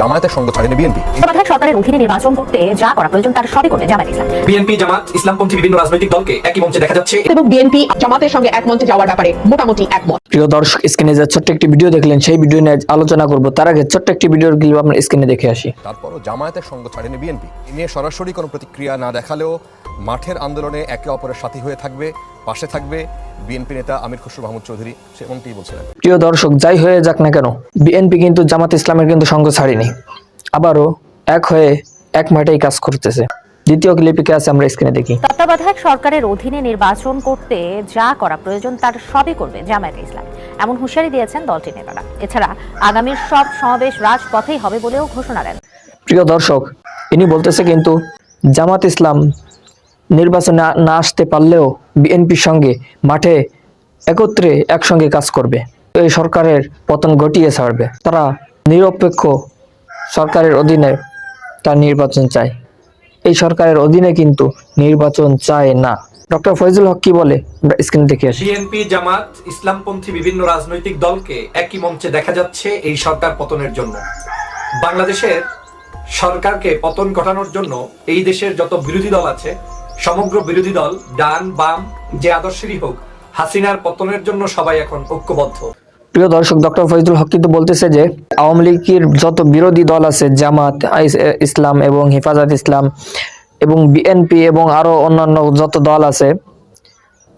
জামায়াতের সঙ্গ ছাড়েনি বিএনপি। তত্ত্বাবধায়ক সরকারের অধীনে নির্বাচন করতে যা করা প্রয়োজন তার সবই করবে জামায়াত ইসলাম। বিএনপি জামাত ইসলামপন্থী বিভিন্ন রাজনৈতিক দলকে একই মঞ্চে দেখা যাচ্ছে। এবং বিএনপি জামাতের সঙ্গে এক মঞ্চে যাওয়ার ব্যাপারে মোটামুটি একমত। প্রিয় দর্শক স্ক্রিনে যে ছোট্ট একটি ভিডিও দেখলেন সেই ভিডিও নিয়ে আলোচনা করব। তার আগে ছোট্ট একটি ভিডিওর ক্লিপ আপনার স্ক্রিনে দেখে আসি। তারপরও জামায়াতের সঙ্গ ছাড়েনি বিএনপি। এ নিয়ে সরাসরি কোনো প্রতিক্রিয়া না দেখালেও মাঠের আন্দোলনে একে অপরের সাথী হয়ে থাকবে পাশে থাকবে বিএনপি নেতা আমির খসরু মাহমুদ চৌধুরী। সেমনটি বলছিলেন। প্রিয় দর্শক যাই হয়ে যাক না কেন বিএনপি কিন্তু জামাত ইসলামের কিন্তু সঙ্গ ছাড়েনি। আবারও এক হয়ে এক মাঠেই কাজ করতেছে। দ্বিতীয় ক্লিপিকে আছে আমরা স্ক্রিনে দেখি। তত্ত্বাবধায়ক সরকারের অধীনে নির্বাচন করতে যা করা প্রয়োজন তার সবই করবে জামায়াত ইসলাম। এমন হুঁশিয়ারি দিয়েছেন দলটির নেতারা। এছাড়া আগামীর সব সমাবেশ রাজপথেই হবে বলেও ঘোষণা দেন। প্রিয় দর্শক ইনি বলতেছে কিন্তু জামাত ইসলাম নির্বাচনে না- আসতে পারলেও বিএনপির সঙ্গে মাঠে একত্রে একসঙ্গে কাজ করবে। এই সরকারের পতন ঘটিয়ে ছাড়বে। তারা নিরপেক্ষ সরকারের অধীনে তার নির্বাচন চায়। এই সরকারের অধীনে কিন্তু নির্বাচন চায় না। ডক্টর ফয়জুল হক কি বলে? জামাত, ইসলামপন্থী বিভিন্ন রাজনৈতিক দলকে একই মঞ্চে দেখা যাচ্ছে এই সরকার পতনের জন্য। বাংলাদেশের সরকারকে পতন ঘটানোর জন্য এই দেশের যত বিরোধী দল আছে সমগ্র বিরোধী দল, ডান, বাম, যে আদর্শেরই হোক, হাসিনার পতনের জন্য সবাই এখন ঐক্যবদ্ধ। প্রিয় দর্শক, ডক্টর ফজলুল হক কিন্তু বলতেছে যে, আওয়ামী লীগের যত বিরোধী দল আছে, জামাত ইসলাম এবং হেফাজত ইসলাম এবং বিএনপি এবং আরও অন্যান্য যত দল আছে,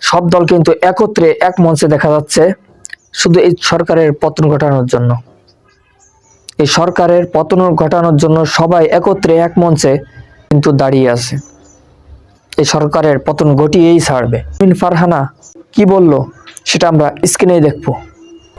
সব দল কিন্তু একত্রে এক মঞ্চে দেখা যাচ্ছে শুধু এই সরকারের পতন ঘটানোর জন্য। এই সরকারের পতন ঘটানোর জন্য সবাই একত্রে এক মঞ্চে কিন্তু দাঁড়িয়ে আছে। এই সরকারের পতন ঘটিয়েই ছাড়বে। মিন ফারহানা কি বলল সেটা আমরা স্ক্রিনেই দেখব।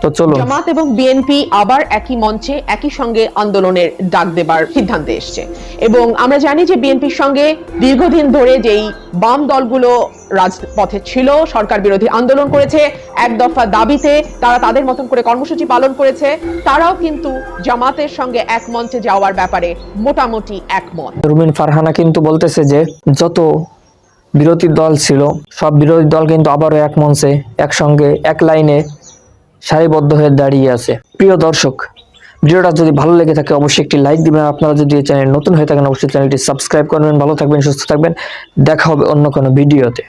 তো চলুন। জামাত এবং বিএনপি আবার একই মঞ্চে একই সঙ্গে আন্দোলনের ডাক দেবার সিদ্ধান্তে এসছে। এবং আমরা জানি যে বিএনপির সঙ্গে দীর্ঘদিন ধরে যেই বাম দলগুলো রাজপথে ছিল সরকার বিরোধী আন্দোলন করেছে এক দফা দাবিতে তারা তাদের মতন করে কর্মসূচি পালন করেছে তারাও কিন্তু জামাতের সঙ্গে এক মঞ্চে যাওয়ার ব্যাপারে মোটামুটি একমত। রুমিন ফারহানা কিন্তু বলতেছে যে যত বিরোধী দল ছিল। সব বিরোধী দল কিন্তু আবারও এক মঞ্চে, একসঙ্গে, এক লাইনে সারিবদ্ধ হয়ে দাঁড়িয়ে আছে। প্রিয় দর্শক, ভিডিওটা যদি ভালো লেগে থাকে অবশ্যই একটি লাইক দিবেন। আপনারা যদি এই চ্যানেল নতুন হয়ে থাকেন, অবশ্যই চ্যানেলটি সাবস্ক্রাইব করবেন। ভালো থাকবেন, সুস্থ থাকবেন। দেখা হবে অন্য কোনো ভিডিওতে।